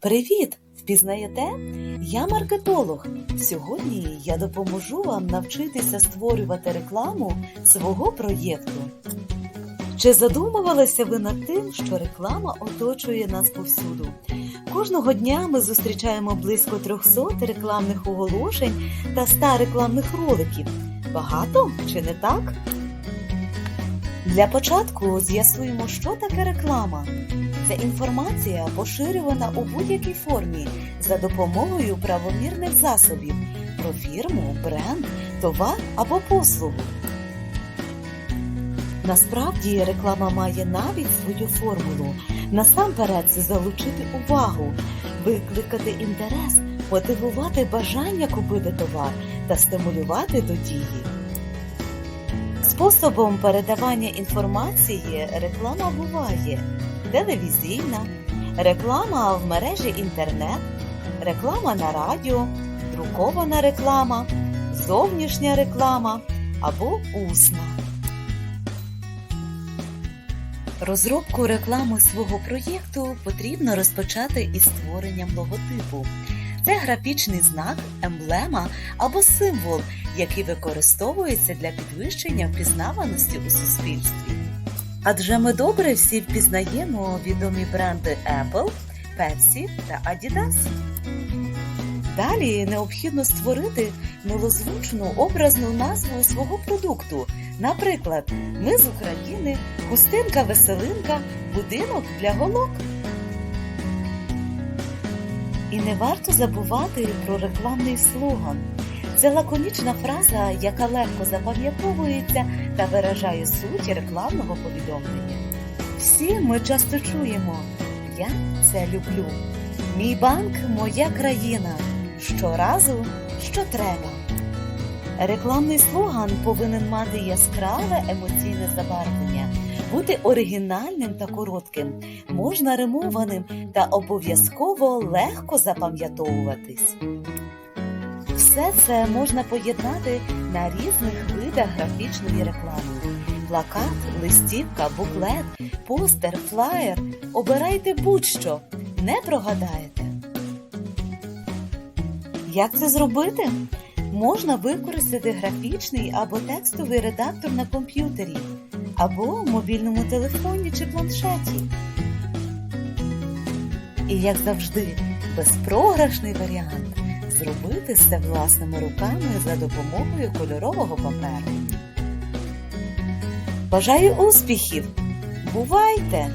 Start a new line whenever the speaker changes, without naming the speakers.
Привіт! Впізнаєте? Я маркетолог. Сьогодні я допоможу вам навчитися створювати рекламу свого проєкту. Чи задумувалися ви над тим, що реклама оточує нас повсюду? Кожного дня ми зустрічаємо близько 300 рекламних оголошень та 100 рекламних роликів. Багато чи не так? Для початку з'ясуємо, що таке реклама. Це інформація поширювана у будь-якій формі за допомогою правомірних засобів про фірму, бренд, товар або послугу. Насправді реклама має навіть свою формулу. Насамперед залучити увагу, викликати інтерес, мотивувати бажання купити товар та стимулювати до дії. Способом передавання інформації реклама буває. Телевізійна, реклама в мережі інтернет, реклама на радіо, друкована реклама, зовнішня реклама. Або усна. Розробку реклами свого проєкту потрібно розпочати із створенням логотипу. Це графічний знак, емблема або символ, який використовується для підвищення впізнаваності у суспільстві. Адже ми добре всі впізнаємо відомі бренди Apple, Pepsi та Adidas. Далі необхідно створити милозвучну образну назву свого продукту. Наприклад, ми з України, хустинка веселинка, будинок для голок. І не варто забувати про рекламний слоган. Це лаконічна фраза, яка легко запам'ятовується та виражає суть рекламного повідомлення. Всі ми часто чуємо Я це люблю. Мій банк моя країна. Щоразу, що треба. Рекламний слоган повинен мати яскраве емоційне забарвлення, бути оригінальним та коротким, можна римованим та обов'язково легко запам'ятовуватись. Все це можна поєднати на різних видах графічної реклами: плакат, листівка, буклет, постер, флаєр. Обирайте будь-що, не прогадаєте. Як це зробити? Можна використати графічний або текстовий редактор на комп'ютері, або мобільному телефоні чи планшеті. І як завжди, безпрограшний варіант зробити це власними руками за допомогою кольорового паперу. Бажаю успіхів! Бувайте!